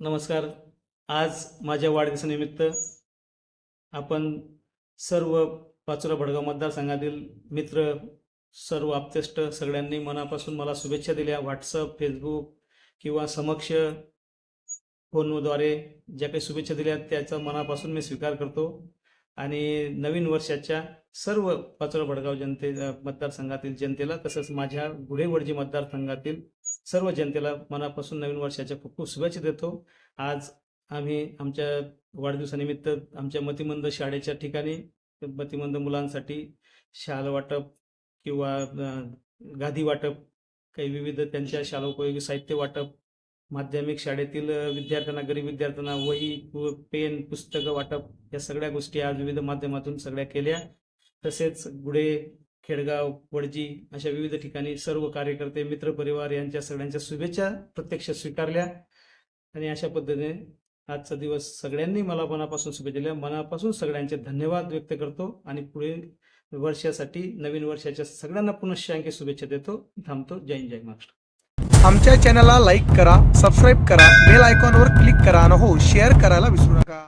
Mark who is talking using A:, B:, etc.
A: नमस्कार. आज माझ्या वाढदिवसानिमित्त आपण सर्व पाचोरा भडगाव मतदारसंघातील मित्र सर्व आप्तेष्ट सगळ्यांनी मनापासून मला शुभेच्छा दिल्या. व्हॉट्सअप फेसबुक किंवा समक्ष फोनद्वारे ज्या काही शुभेच्छा दिल्या त्याचा मनापासून मी स्वीकार करतो. आणि नवीन वर्षाच्या सर्व पाचोरा भडगाव जनते मतदारसंघातील जनतेला तसंच माझ्या गुढेवडजी मतदारसंघातील सर्व जनतेला मनापासून नवीन वर्षाच्या खूप खूप शुभेच्छा देतो. आज आम्ही आमच्या वाढदिवसानिमित्त आमच्या मतिमंद शाळेच्या ठिकाणी मतिमंद मुलांसाठी शाल वाटप किंवा गादी वाटप काही विविध त्यांच्या शालोपयोगी साहित्य वाटप माध्यमिक शाळेतील विद्यार्थ्यांना गरीब विद्यार्थ्यांना वही पेन पुस्तकं वाटप या सगळ्या गोष्टी आज विविध माध्यमातून सगळ्या केल्या. तसेच गुढे खेडगाव वडजी अशा विविध ठिकाणी सर्व कार्यकर्ते मित्रपरिवार यांच्या सगळ्यांच्या शुभेच्छा प्रत्यक्ष स्वीकारल्या. आणि अशा पद्धतीने आजचा दिवस सगळ्यांनी मला मनापासून शुभेच्छा दिल्या. मनापासून सगळ्यांचे धन्यवाद व्यक्त करतो. आणि पुढे वर्षासाठी नवीन वर्षाच्या सगळ्यांना पुनश्चांकी शुभेच्छा देतो. थांबतो. जय जय महाराष्ट्र.
B: आमच्या चॅनलला लाईक करा सबस्क्राईब करा बेल आयकॉनवर क्लिक करा आणि हो शेअर करायला विसरू नका.